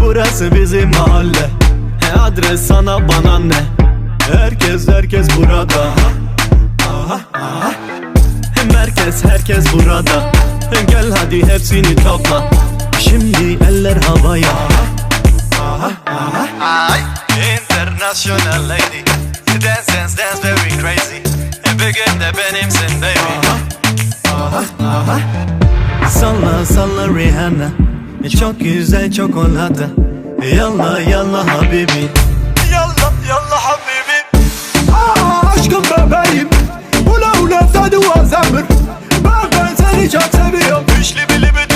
Burası bizim mahalle. He adres sana bana ne? Herkes herkes burada. Aha, aha. Merkez herkes burada. Gel hadi hepsini topla. Şimdi eller havaya. Ay, international lady Salla salla Rihanna. Çok güzel çokolata Yalla yalla habibi. Yallah yallah habibi. Aa, Aşkım bebeğim. Ula ula tadı zamır Ben ben seni çok seviyorum. Üçlü bili bir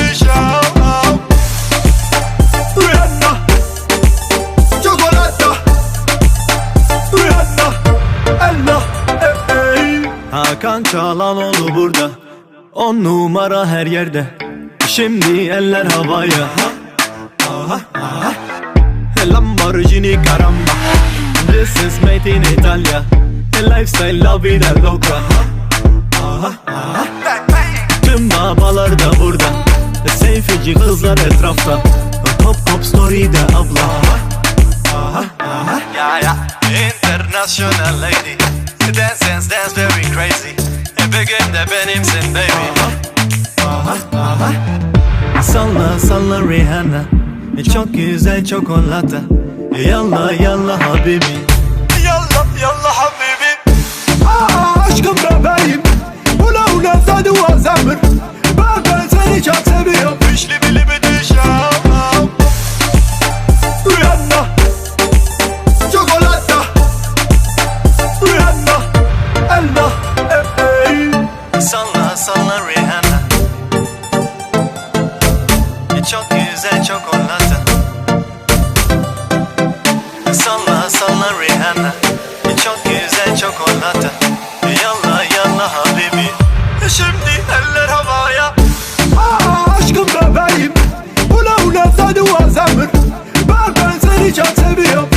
Çikolata. Hakan Çalanoğlu burada On numara her yerde. Şimdi eller havaya. Aha, aha. Lamborghini caramba. This is made in Italia. Lifestyle la vida loca Bang bang Tüm babalar da burada. Seyfici kızlar etrafta. Pop pop story'de abla. Ya ya. International lady. Dance dance dance very crazy Bugün de benimsin baby Salla salla Rihanna. Çok güzel çikolata. Yalla yalla habibi. Yallah yallah habibi. Aa, Aşkım bebeğim. Ula ula tadı zamır Ben ben seni çok Salla salla Rihanna. Çok güzel çikolata Salla salla Rihanna. Çok güzel çikolata Yalla yalla habibi Şimdi eller havaya. Aa, Aşkım bebeğim. Ula ula tadı zamır Ben ben seni çok seviyorum